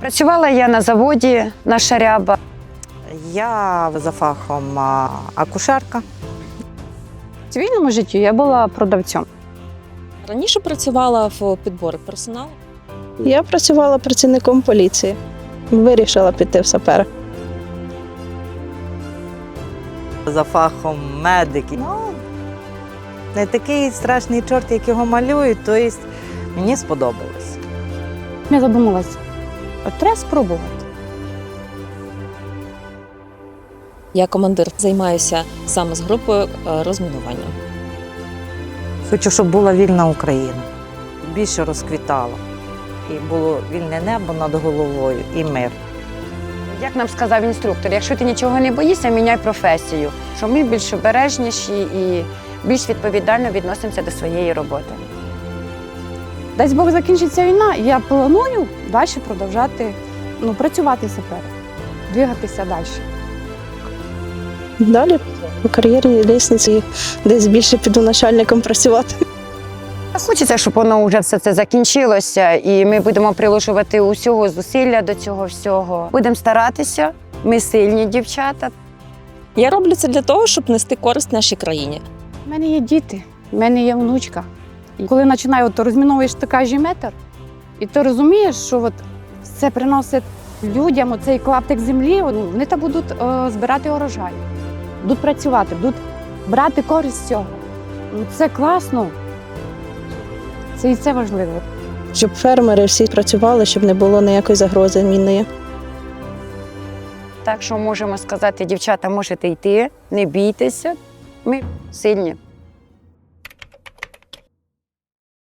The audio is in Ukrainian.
Працювала я на заводі на Шаряба. Я за фахом акушерка. В цивільному житті я була продавцем. Раніше працювала в підборі персоналу. Я працювала працівником поліції. Вирішила піти в сапери. За фахом медик. Ну, не такий страшний чорт, як його малюють, то є, мені сподобалось. Я задумалась, от треба спробувати. Я командир займаюся саме з групою е, розмінування. Хочу, щоб була вільна Україна. Більше розквітала. І було вільне небо над головою і мир. Як нам сказав інструктор, якщо ти нічого не боїшся, міняй професію. Що ми більш обережніші і більш відповідально відносимося до своєї роботи. Десь Бог закінчиться війна, і я планую далі продовжати ну, працювати сапером, двигатися далі. Далі у кар'єрній лісниці десь більше піду начальником працювати. Хочеться, щоб воно вже все це закінчилося, і ми будемо приложувати усього зусилля до цього всього. Будемо старатися. Ми сильні дівчата. Я роблю це для того, щоб нести користь нашій країні. У мене є діти, в мене є внучка. І коли починаю, от, розміновуєш такий метр, і ти розумієш, що от це приносить людям оцей клаптик землі, вони там будуть е, збирати урожай, будуть працювати, будуть брати користь з цього. Ну, це класно. Це і це важливо. Щоб фермери всі працювали, щоб не було ніякої загрози мінної. Так що можемо сказати, дівчата, можете йти, не бійтеся. Ми сильні.